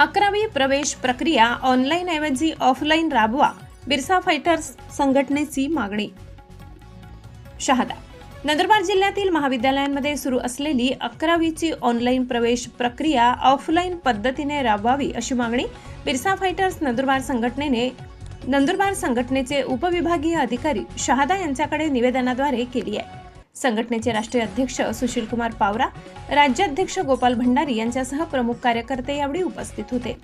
अकरावी प्रवेश प्रक्रिया ऑनलाईन ऐवजी ऑफलाईन राबवा बिरसा फायटर्स संघटनेची मागणी. शहादा. नंदुरबार जिल्ह्यातील महाविद्यालयांमध्ये सुरू असलेली अकरावीची ऑनलाईन प्रवेश प्रक्रिया ऑफलाईन पद्धतीने राबवावी अशी मागणी बिरसा फायटर्स नंदुरबार संघटनेने नंदुरबार संघटनेचे उपविभागीय अधिकारी शहादा यांच्याकडे निवेदनाद्वारे केली आहे. संघटनेचे राष्ट्रीय अध्यक्ष सुशील कुमार पावरा राज्याध्यक्ष गोपाल भंडारी यांच्यासह प्रमुख कार्यकर्ते यावेळी उपस्थित होते.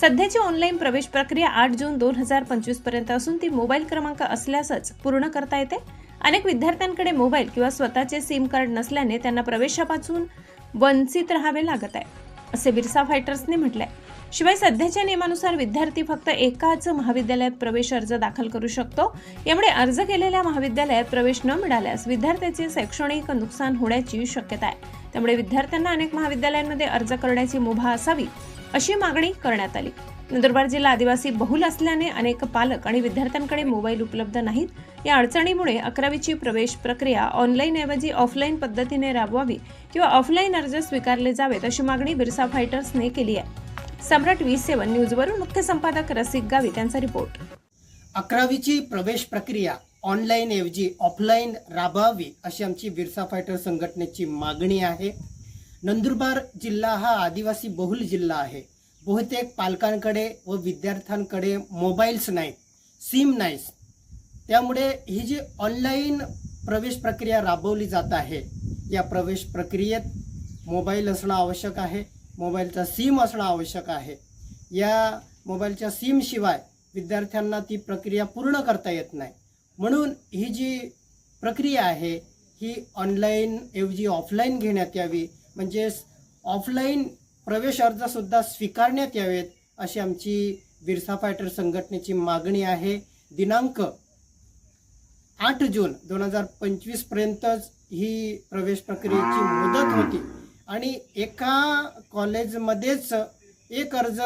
सध्याची ऑनलाईन प्रवेश प्रक्रिया आठ जून दोन हजार पंचवीसपर्यंत असून ती मोबाईल क्रमांक असल्यासच पूर्ण करता येते. अनेक विद्यार्थ्यांकडे मोबाईल किंवा स्वतःचे सिम कार्ड नसल्याने त्यांना प्रवेशापासून वंचित राहावे लागत आहे असे बिरसा फायटर्सने म्हटलंय. शिवाय सध्याच्या नियमानुसार विद्यार्थी फक्त एकाच महाविद्यालयात प्रवेश अर्ज दाखल करू शकतो. यामुळे अर्ज केलेल्या महाविद्यालयात प्रवेश न मिळाल्यास विद्यार्थ्याचे शैक्षणिक नुकसान होण्याची शक्यता आहे. त्यामुळे विद्यार्थ्यांना अनेक महाविद्यालयांमध्ये अर्ज करण्याची मुभा असावी अशी मागणी करण्यात आली. नंदुरबार जिल्हा आदिवासी बहुल असल्याने अनेक पालक आणि विद्यार्थ्यांकडे मोबाईल उपलब्ध नाहीत. या अडचणीमुळे अकरावीची प्रवेश प्रक्रिया ऑनलाईन ऐवजी ऑफलाईन पद्धतीने राबवावी किंवा ऑफलाईन अर्ज स्वीकारले जावेत अशी मागणी बिरसा फायटर्सने केली आहे. सम्राट वी सेवन न्यूजवरून मुख्य संपादक रसिक गावित यांचा रिपोर्ट. अकरावीची प्रवेश प्रक्रिया ऑनलाईन ऐवजी ऑफलाईन राबवावी अशी आमची बिरसा फायटर संघटनेची मागणी आहे. नंदुरबार जिल्हा हा आदिवासी बहुल जिल्हा आहे. बहुतेक पालकांकडे व विद्यार्थ्यांकडे मोबाईल्स नाहीत सिम नाहीत. त्यामुळे ही जी ऑनलाईन प्रवेश प्रक्रिया राबवली जात आहे या प्रवेश प्रक्रियेत मोबाईल असणं आवश्यक आहे. मोबाईलचा सिम असणं आवश्यक आहे. या मोबाईलच्या सिमशिवाय विद्यार्थ्यांना ती प्रक्रिया पूर्ण करता येत नाही. म्हणून ही जी प्रक्रिया आहे ही ऑनलाईन ऐवजी ऑफलाईन घेण्यात यावी म्हणजेच ऑफलाईन प्रवेश अर्जसुद्धा स्वीकारण्यात यावेत अशी आमची बिरसा फायटर संघटनेची मागणी आहे. दिनांक आठ जून दोन हजार पंचवीसपर्यंतच ही प्रवेश प्रक्रियेची मुदत होती. आणि एका कॉलेजमध्येच एक अर्ज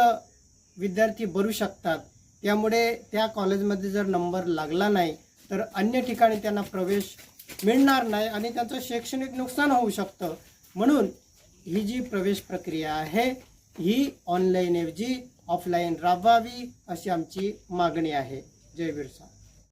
विद्यार्थी भरू शकतात. त्यामुळे त्या कॉलेजमध्ये जर नंबर लागला नाही तर अन्य ठिकाणी त्यांना प्रवेश मिळणार नाही आणि त्यांचं शैक्षणिक नुकसान होऊ शकतं. म्हणून ही जी प्रवेश प्रक्रिया आहे ही ऑनलाईनऐवजी ऑफलाईन राबवावी अशी आमची मागणी आहे. जय बिरसा.